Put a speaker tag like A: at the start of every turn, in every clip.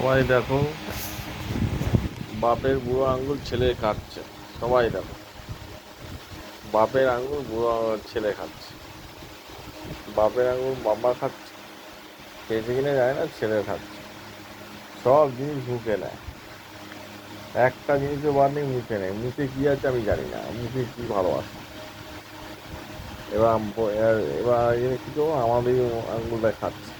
A: সবাই দেখো। বাপের বুড়ো আঙ্গুল ছেলে খাচ্ছে সবাই দেখো। বাপের আঙ্গুল বুড়ো আঙুল ছেলে খাচ্ছে বাপের আঙ্গুল বাবা খাচ্ছে। খেয়েছে কিনে যায় না, ছেলে খাচ্ছে। সব জিনিস মুখে নেয়। একটা জিনিসও বাদ নেই মুখে নেয় মুখে কি আছে আমি জানি না। মুখে কি ভালোবাসে। এবার এবার এবার এর কি করব? আমাদের আঙ্গুলটা খাচ্ছে।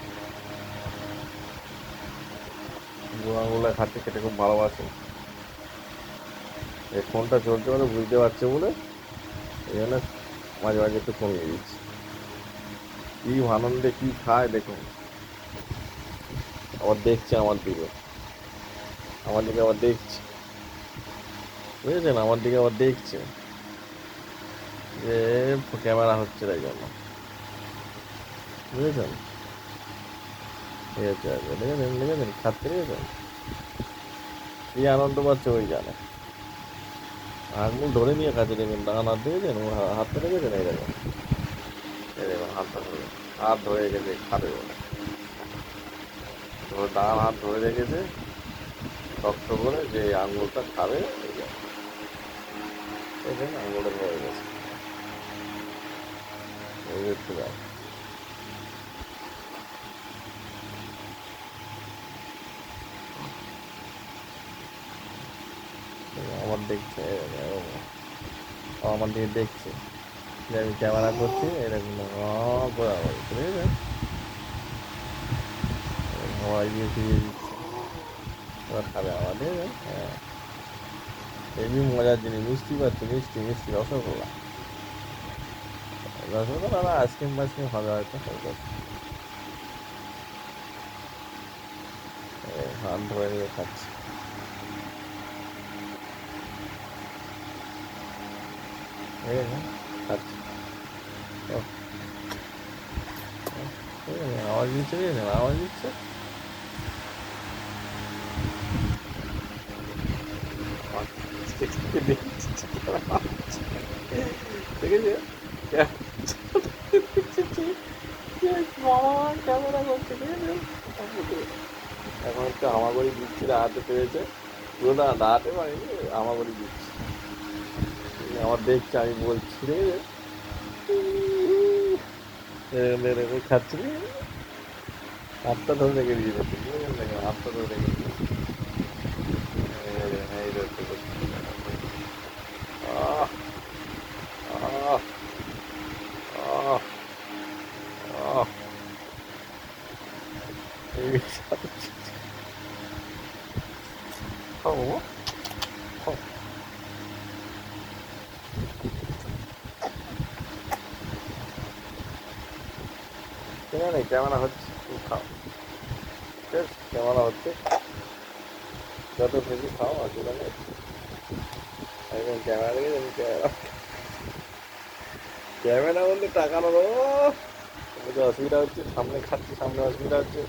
A: আঙ্গুলটা খাচ্ছে খেতে খুব ভালোবাসে। এই ফোনটা চলতে পারে বুঝতে পারছে বলে এই জন্য মাঝে মাঝে একটু কমিয়ে দিচ্ছি। কি আনন্দে কি খায় দেখুন। আবার দেখছে আমার দিকে। আমার দিকে আবার দেখছে। বুঝেছেন? আমার দিকে আবার দেখছে। যে ক্যামেরা হচ্ছে তাই জন্য। বুঝেছেন? আছে দেখেছেন দেখেছেন? খাচ্ছে, দেখেছেন? কি আনন্দ পাচ্ছে ওই জানে। আঙুল ধরে নিয়ে কাছে দেখবেন, ডান হাত দেখেছেন? ও হা- হাতটা দেখেছেন? এই দেখেন। এই দেখুন, হাতটা ধরে। হাত ধরে রেখেছে, খাবে বলে ডান হাত ধরে রেখেছে, শক্ত করে যে আঙুলটা খাবে, এই। দেখেন। আঙুলটা ধরে গেছে এই দেখতে পাই আমার দেখছে আমার দিকে দেখছে। যে আমি ক্যামেরা করছি এরকম ঠিক আছে দিয়ে দিচ্ছে। এবার খাবে হ্যাঁ। হেবি মজার জিনিস, মিষ্টি পাচ্ছে, মিষ্টি মিষ্টি, রসগোল্লা। রসগোল্লা না, আইসক্রিম ফাইসক্রিম হবে হয়তো ধরে নিয়ে খাচ্ছে এই যে, খাচ্ছে ও, ও, এই যে, আওয়াজ দিচ্ছে আওয়াজ দিচ্ছে ক্যামেরা করছে দেখেছে এখন একটু হামাগুড়ি দিচ্ছি দাঁড়াতে পেরেছে পুরো না দাঁড়াতে পারিনি হামাগুড়ি দিচ্ছি আমার দেখছে আমি বলছি রে এরকম এরকম খাচ্ছি রে হাতটা ধরে রেখে দেখেন হাতটা ধরে রেখে দিয়েছে এই যে, এই দেখতে পাচ্ছি। আহ, আহ, আহ, আহ। এই খাও খাও ঠিক আছে ক্যামেরা হচ্ছে খাও। ক্যামেরা হচ্ছে যত খুশি খাও অসুবিধা নেই। একদম ক্যামেরা দেখে আমি ক্যামেরা ক্যামেরা বলতে টাকা নেব তো। অসুবিধা হচ্ছে সামনে খাচ্ছি সামনে অসুবিধা হচ্ছে।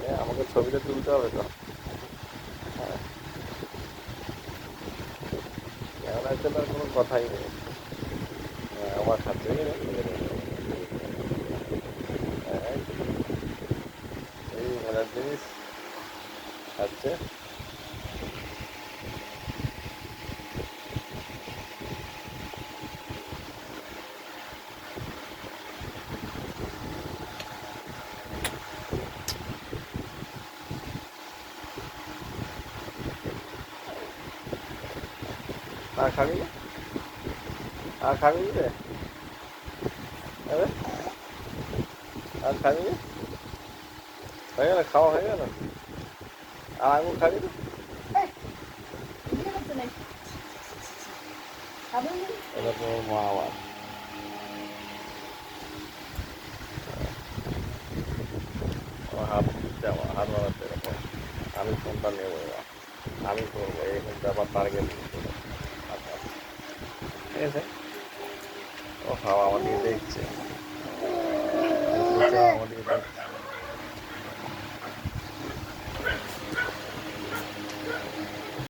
A: হ্যাঁ আমাকে ছবিটা তুলতে হবে তো। হ্যাঁ। ক্যামেরা তো তার কোনো কথাই নেই। হ্যাঁ, আমার খাচ্ছে হ্যাঁ, মজার জিনিস খাচ্ছে আর খাবি আর খাবি রে আর? খাবি হয়ে গেল খাওয়া হয়ে গেল আর আঙুর খাবি এটা তোমার মা আবার হাত দিচ্ছে আমার হাত বাড়াচ্ছে এরকম আমি ফোনটা নেব এবার আমি করব এরকম ব্যাপার টার্গেট আচ্ছা ঠিক আছে ও হাওয়া আমার দিকে দেখছে আমার দিকে দেখছে